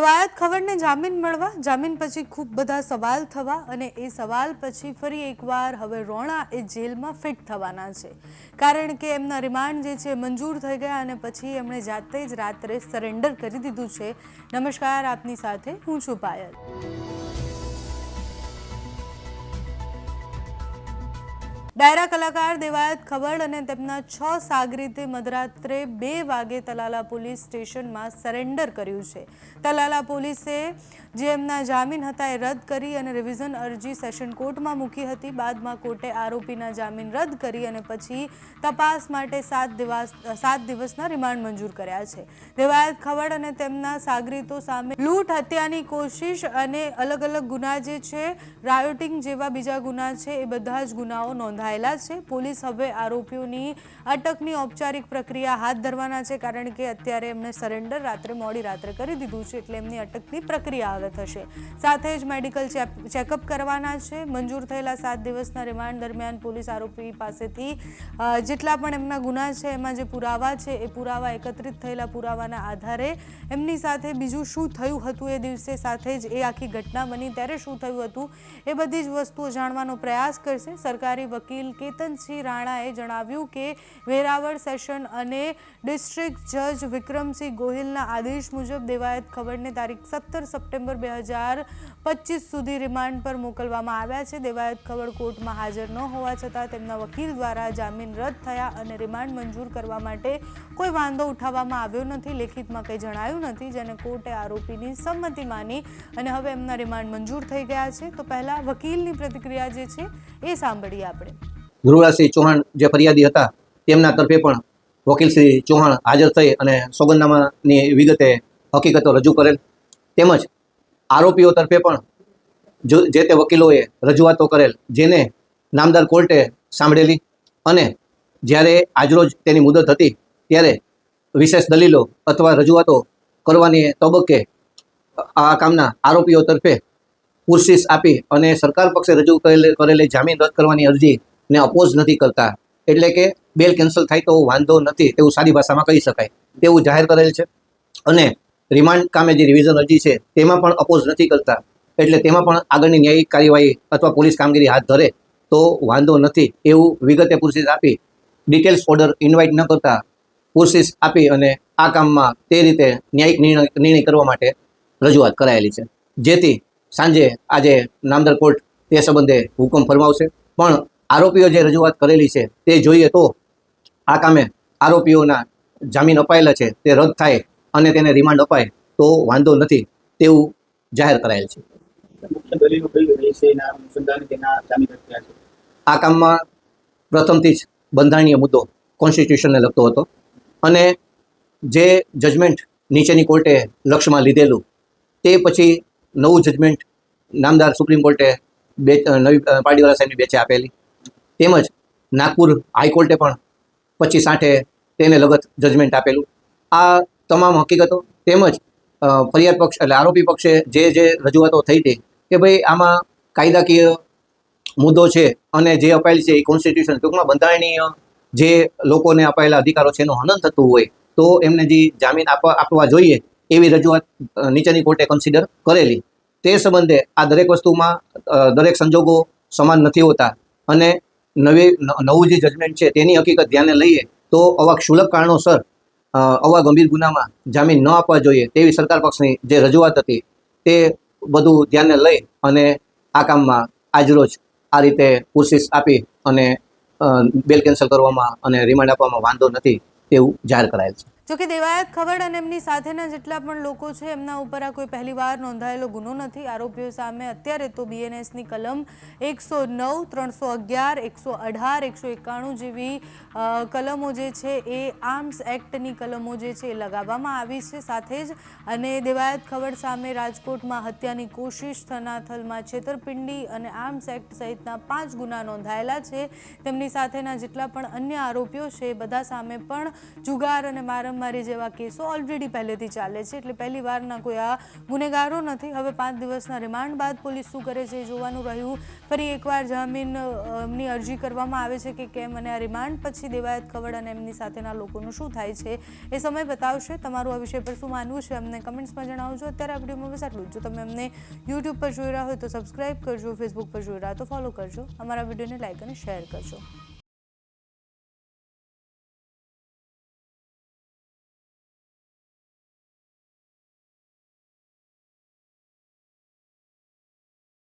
દેવાયત ખબરને જામીન મળવા, જામીન પછી ખૂબ બધા સવાલ થવા અને એ સવાલ પછી ફરી એકવાર હવે રોણા એ જેલમાં ફિટ થવાના છે. કારણ કે એમના રિમાન્ડ જે છે મંજૂર થઈ ગયા અને પછી એમણે જાતે જ રાત્રે સરેન્ડર કરી દીધું છે. નમસ્કાર, આપની સાથે હું છું પાયલ. ડાયરા કલાકાર દેવાયત ખબર અને તેમના છ સાગરીતે મધરાત્રે બે વાગે તલાલા પોલીસ સ્ટેશનમાં સરેન્ડર કર્યું છે. તલાલા પોલીસે જે એમના જામીન હતા એ રદ કરી અને રિવિઝન અરજી સેશન કોર્ટમાં મૂકી હતી. બાદમાં કોર્ટે આરોપીના જામીન રદ કરી અને પછી તપાસ માટે સાત દિવસ, સાત દિવસના રિમાન્ડ મંજૂર કર્યા છે. દેવાયત ખવડ અને તેમના સાગરીતો સામે લૂંટ હત્યાની કોશિશ અને અલગ અલગ ગુના જે છે, રાયોટિંગ જેવા બીજા ગુના છે, એ બધા જ ગુનાઓ નોંધાયેલા છે. પોલીસ હવે આરોપીઓની અટકની ઔપચારિક પ્રક્રિયા હાથ ધરવાના છે કારણ કે અત્યારે એમને સરેન્ડર રાત્રે મોડી રાત્રે કરી દીધું છે એટલે એમની અટકની પ્રક્રિયા હવે થશે. સાથે જ મેડિકલ ચેકઅપ કરવાના છે. મંજૂર થયેલા સાત દિવસના રિમાન્ડ દરમિયાન પોલીસ આરોપી પાસેથી જેટલા પણ એમના ગુના છે, એમાં જે પુરાવા છે, એ પુરાવા એકત્રિત થયેલા પુરાવાના આધારે એમની સાથે બીજું શું થયું હતું એ દિવસે સાથે જ એ આખી ઘટના બની. ત્યારે શું થયું હતું એ બધી જ વસ્તુઓ જાણવાનો પ્રયાસ કરશે. સરકારી વકીલ કેતનસિંહ રાણાએ જણાવ્યું કે વેરાવળ સેશન અને ડિસ્ટ્રિક્ટ જજ વિક્રમસિંહ ગોહિલના આદેશ મુજબ દેવાયત ખબરને તારીખ સત્તર સપ્ટેમ્બર બે હજાર પચીસ સુધી રિમાન્ડ પર મોકલવામાં આવ્યા છે. દેવાયત ખબર કોર્ટમાં હાજર ન હોવા છતાં તેમના વકીલ દ્વારા જામીન રદ થયા અને રિમાન્ડ મંજૂર કરવા માટે કોઈ વાંધો ઉઠાવવામાં આવ્યો નથી. લેખિતમાં કંઈ જણાયું નથી, જેને કોર્ટે આરોપીની સંમતિ માની અને હવે એમના રિમાન્ડ મંજૂર થઈ ગયા છે. તો પહેલાં વકીલની પ્રતિક્રિયા જે છે એ સાંભળીએ આપણે. ધ્રુવરાજસિંહ ચૌહાણ જે ફરિયાદી હતા, તેમના તરફે પણ વકીલ ચૌહાણ હાજર થઈ અને સોગંદનામાની વિગતે હકીકતો રજૂ કરેલ. તેમજ આરોપીઓ તરફે પણ જો તે વકીલોએ રજૂઆતો કરેલ, જેને નામદાર કોર્ટે સાંભળેલી અને જ્યારે આજરોજ તેની મુદત હતી, ત્યારે વિશેષ દલીલો અથવા રજૂઆતો કરવાની તબક્કે આ કામના આરોપીઓ તરફે પુરશીસ આપી અને સરકાર પક્ષે રજૂ કરેલી જામીન રદ કરવાની અરજીને અપોઝ નથી કરતા. એટલે કે બેલ કેન્સલ થાય તો વાંધો નથી, તેવું સાદી ભાષામાં કહી શકાય. તેવું જાહેર કરેલ છે. અને રિમાન્ડ કામે જે રિવિઝન અરજી છે, તેમાં પણ અપોઝ નથી કરતા. એટલે તેમાં પણ આગળની ન્યાયિક કાર્યવાહી અથવા પોલીસ કામગીરી હાથ ધરે તો વાંધો નથી. એવું વિગતે પુરશીસ આપી. ડિટેલ્સ ઓર્ડર ઇન્વાઇટ ન કરતા. પુરશીસ આપી અને આ કામમાં તે રીતે ન્યાયિક નિર્ણય નિર્ણય કરવા માટે રજૂઆત કરાયેલી છે. જેથી સાંજે આજે નામદર કોર્ટ તે સંબંધે હુકમ ફરમાવશે. પણ આરોપીઓ જે રજૂઆત કરેલી છે તે જોઈએ તો આ કામે આરોપીઓના જામીન અપાયેલા છે, તે રદ થાય અને તેને રિમાન્ડ અપાય તો વાંધો નથી તેવું જાહેર કરાયેલ છે. આ કામમાં પ્રથમથી જ બંધારણીય મુદ્દો કોન્સ્ટિટ્યુશનને લગતો હતો અને જે જજમેન્ટ નીચેની કોર્ટે લક્ષ્યમાં લીધેલું તે પછી નવું જજમેન્ટ નામદાર સુપ્રીમ કોર્ટે બે નવી પાર્ટીવાળા સાહેબની બેચે આપેલી. તેમજ નાગપુર હાઈકોર્ટે પણ પચીસ આઠે તેને લગત જજમેન્ટ આપેલું. આ તમામ હકીકતો તેમજ ફરિયાદ પક્ષ એટલે આરોપી પક્ષે જે જે રજૂઆતો થઈ હતી કે ભાઈ આમાં કાયદાકીય મુદ્દો છે અને જે અપાયેલ છે એ કોન્સ્ટિટ્યુશન ટૂંકમાં બંધારણીય જે લોકોને અપાયેલા અધિકારો છે એનું હનન થતું હોય તો એમને જે જામીન આપવા આપવા જોઈએ એવી રજૂઆત નીચેની કોર્ટે કન્સિડર કરેલી. તે સંબંધે આ દરેક વસ્તુમાં દરેક સંજોગો સમાન નથી હોતા અને નવી નવું જે જજમેન્ટ છે તેની હકીકત ધ્યાને લઈએ તો આવા ક્ષુલક કારણોસર આવા ગંભીર ગુનામાં જામીન ન આપવા જોઈએ તેવી સરકાર પક્ષની જે રજૂઆત હતી તે બધું ધ્યાને લઈ અને આ કામમાં આજરોજ આ રીતે કોશિશ આપી અને બેલ કેન્સલ કરવામાં અને રિમાન્ડ આપવામાં વાંધો નથી તેવું જાહેર કરાયેલ છે. જોકે દેવાયત ખવડ અને એમની સાથેના જેટલા પણ લોકો છે, એમના ઉપર આ કોઈ પહેલીવાર નોંધાયેલો ગુનો નથી. આરોપીઓ સામે અત્યારે તો બીએનએસની કલમ એકસો નવ ત્રણસો અગિયાર એકસો અઢાર એકસો એકાણું જેવી કલમો જે છે એ આર્મ્સ એક્ટની કલમો જે છે એ લગાવવામાં આવી છે. સાથે જ અને દેવાયત ખવડ સામે રાજકોટમાં હત્યાની કોશિશ થનાથલમાં છેતરપિંડી અને આર્મ્સ એક્ટ સહિતના પાંચ ગુના નોંધાયેલા છે. તેમની સાથેના જેટલા પણ અન્ય આરોપીઓ છે બધા સામે પણ જુગાર અને મારમ મારામારી જેવા કેસો ઓલરેડી પહેલેથી ચાલે છે. એટલે પહેલી વારના કોઈ આ ગુનેગારો નથી. હવે પાંચ દિવસના રિમાન્ડ બાદ પોલીસ શું કરે છે એ જોવાનું રહ્યું. ફરી એકવાર જામીન અ, અરજી કરવામાં આવે છે કે કેમ અને આ રિમાન્ડ પછી દેવાયત ખવડ અને એમની સાથેના લોકોનું શું થાય છે એ સમય બતાવશે. તમારું આ વિષય પર શું માનવું છે અમને કમેન્ટ્સમાં જણાવજો. અત્યારે આ વિડીયોમાં બસ આટલું જ. તમે અમને યુટ્યુબ પર જોઈ રહ્યા હોય તો સબસ્ક્રાઇબ કરજો ફેસબુક પર જોઈ રહ્યા તો ફોલો કરજો. અમારા વિડીયોને લાઇક અને શેર કરજો.